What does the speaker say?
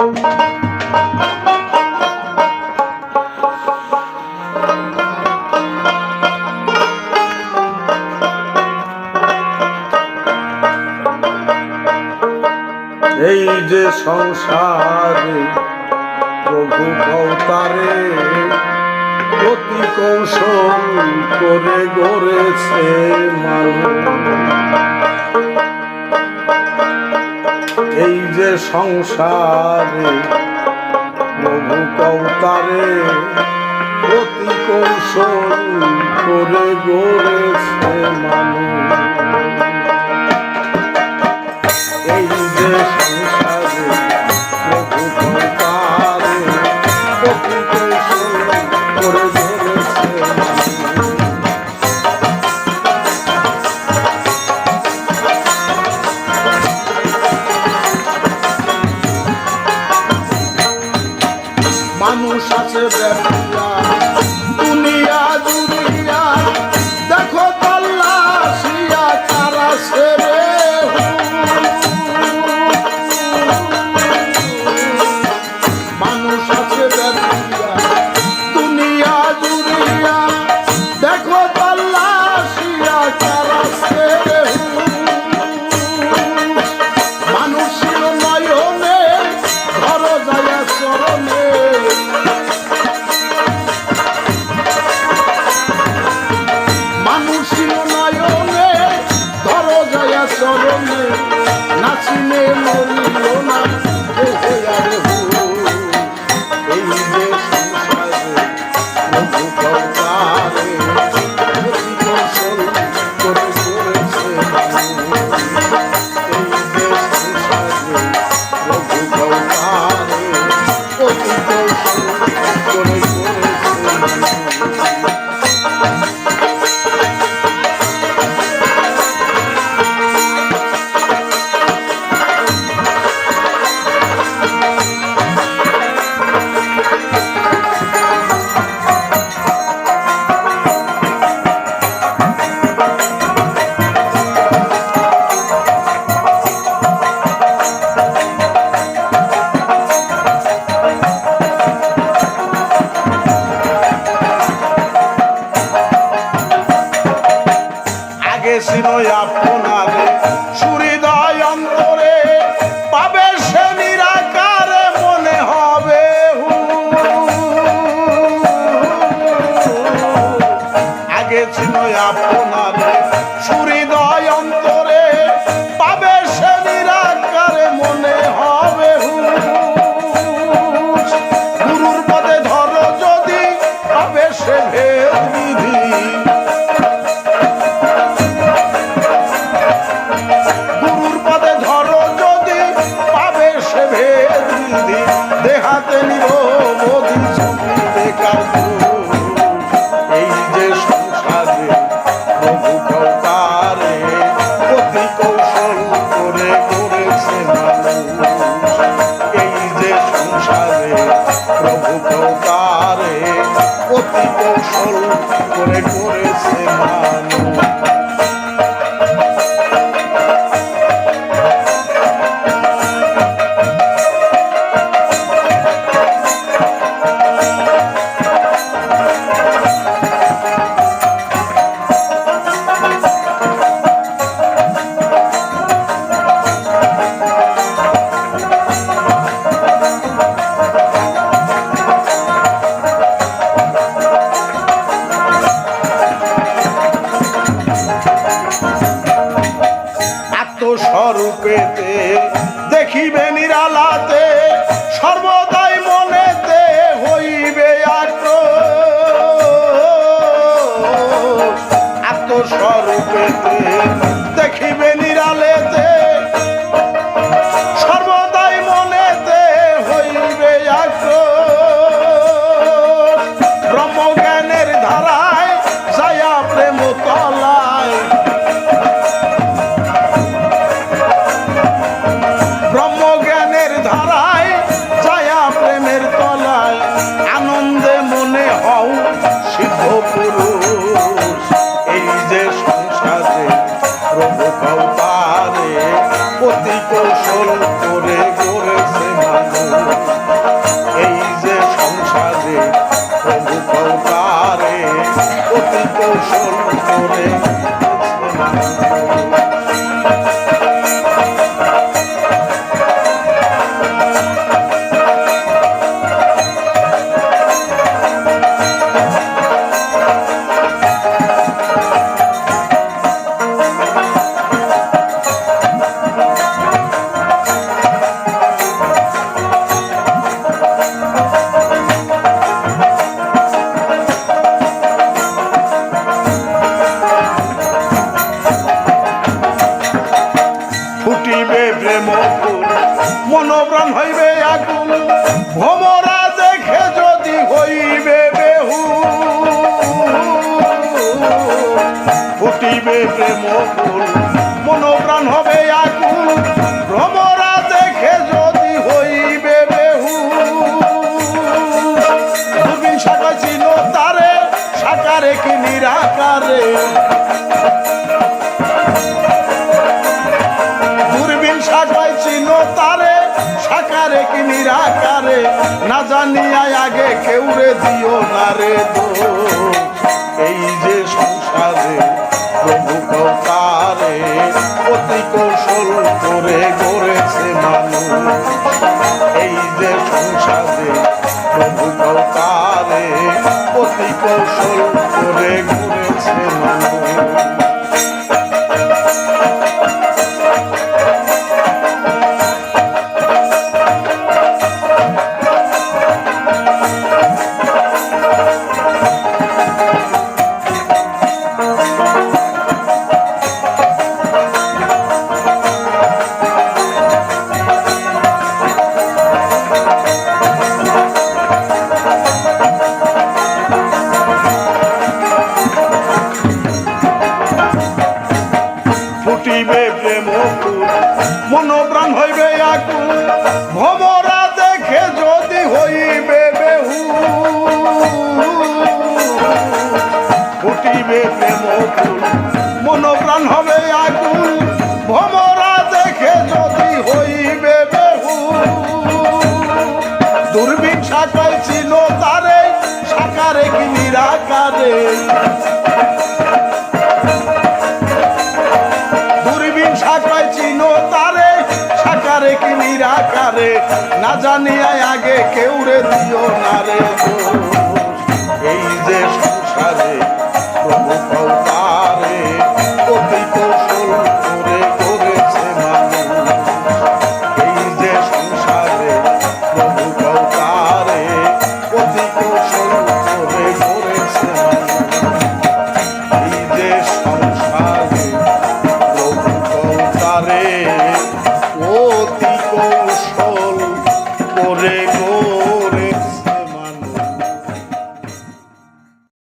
এই যে সংসার প্রভু অবতারে অতি কৌশল করে গড়েছে মানুষ। এই যে সংসারে প্রভু কৌতারে প্রতি কৌশল করে গড়েছে মানুষ। মানুষ আছে ব্যবসা দুনিয়া ছিল আপনারে সুহৃদয় পাবে সে নিরাকারে মনে হবে। আগে ছিল আপনারে সুহৃদয় স্বরূপেতে দেখিবে নিরালাতে সর্বদা কৌশল করে করেছে মানুষ। এই যে সংসারে প্রভু কাউকারে অতি কৌশল করে হবে আগুন। ভমরা দেখে যদি হইবে বেহু। ফুটিবে প্রেম মনোপ্রাণ হবে নিরাকারে না জানিয়া আগে কেউ রে দিও না রে। এই যে সংসারে প্রভু কৌতারে অতি কৌশল করে গড়েছে মানুষ। এই যে সংসারে প্রভু কৌতারে অতি কৌশল করে গড়েছে মানুষ। নিরাকারে দূরবীন শাখায় চিনো তারে, শাখারে কি নিরাকারে? না জানিয়া আগে কেউ রে দিও না রে এই যে সংসারে